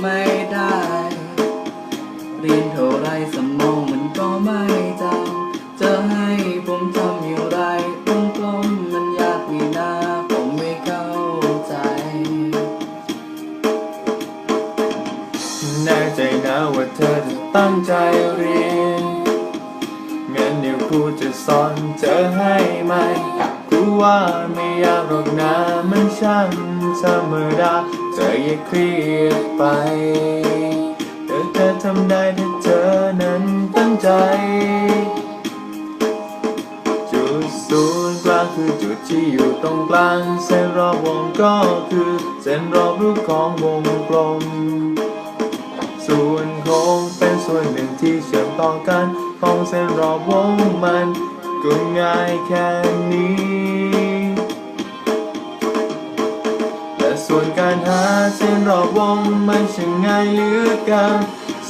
ไม่ได้ เรียนเท่าไรสมองมันก็ไม่จำจะให้ผมทำอย่างไรตรงกลมมันยากนี่นาผมไม่เข้าใจ แน่ใจนะว่าเธอจะตั้งใจเรียนเมื่เดี๋ยวครูจะสอนเธอให้ไหมครูว่าไม่ยากหรอกนะมันช่างธรรมดา เธออย่าเครียดไปเธอจะทำได้ถ้าเธอนั้นตั้งใจ จุดศูนย์กลางคือจุดที่อยู่ตรงกลาง เส้นรอบวงก็คือเส้นรอบรูปของวงกลม ส่วนโค้งเป็นส่วนหนึ่งที่เชื่อมต่อกัน ของเส้นรอบวงมัน ก็ง่ายแค่นี้ ส้นรอบวงมันช่างง่ายเหลือเกิน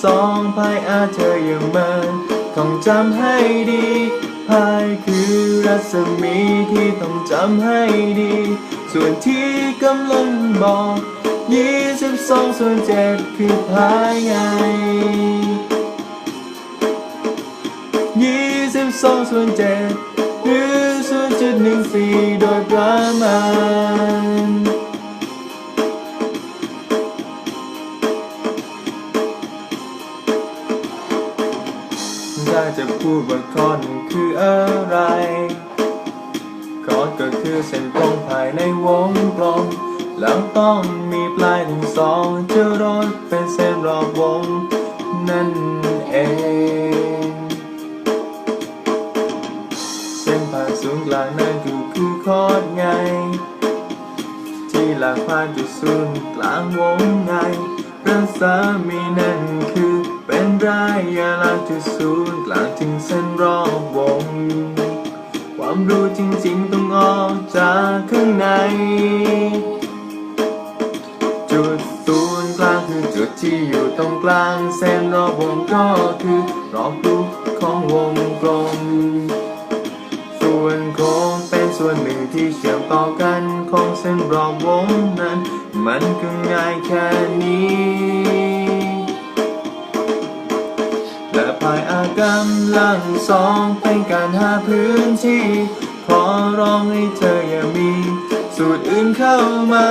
สองพายอาเธออย่าเมินต้องจำให้ดีพายคือรัศมีที่ต้องจำให้ดี ส่วนที่กำลังบอกยี่สิบสองส่วนเจ็ดคือพายไงยี่สิบสองส่วนเจ็ดหรือส่วนจุดหนึ่งสี่โดยประมาณ พูดว่าคอนคืออะไรคอนก็คือเส้นตรงภายในวงกลม แล้วต้องมีปลายถึงสองจะรดเป็นเส้นรอบวง นั่นเอง เส้นผ่านศูนย์กลางนั่นก็คือคอร์ดไง ที่หลักผ่านจุดศูนย์กลางวงไงรัศมีนั่นคือ เป็นรายลักษณ์จุดศูนย์กลางถึงเส้นรอบวง ความรู้จริงๆต้องออกจากข้างใน จุดศูนย์กลางคือจุดที่อยู่ตรงกลางเส้นรอบวงก็คือรอบรูปของวงกลม ส่วนโค้งเป็นส่วนหนึ่งที่เชื่อมต่อกันของเส้นรอบวงนั้น มันก็ง่ายแค่นี้ และภายอากำลังสองเป็นการหาพื้นที่ ขอร้องให้เธออย่ามี สูตรอื่นเข้ามา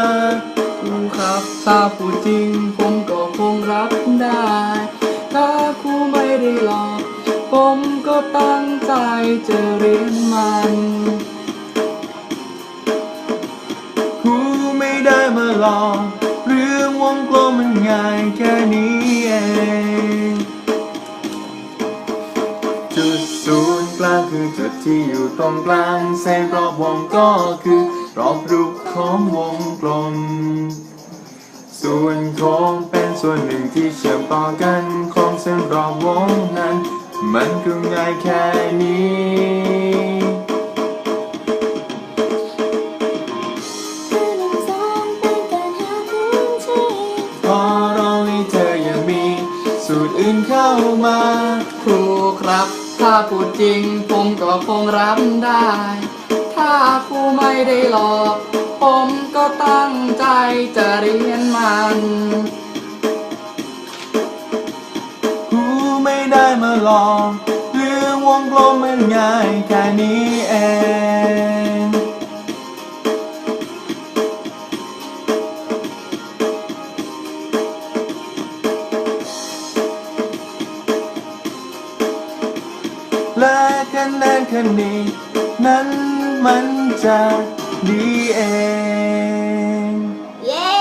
ครูครับถ้าพูดจริงผมก็คงรับได้ ถ้าครูไม่ได้หลอกผมก็ตั้งใจจะเรียนมันครูไม่ได้มาหลอกเรื่องวงกลมมันง่ายแค่นี้ คือจุดที่อยู่ตรงกลางเส้นรอบวงก็คือรอบรูปของวงกลม ส่วนโค้งเป็นส่วนหนึ่งที่เชื่อมต่อกันของเส้นรอบวงนั้น มันก็ง่ายแค่นี้คือนนี้เธอย่ามีสูตรอื่นเข้ามาครูครับ ถ้าพูดจริงผมก็คงรับได้ ถ้าครูไม่ได้หลอก ผมก็ตั้งใจจะเรียนมันครูไม่ได้มาหลอกเรื่องวงกลมมันง่ายแค่นี้เอง และคะแนนคะนี้นั้นมันจะดีเอง เย้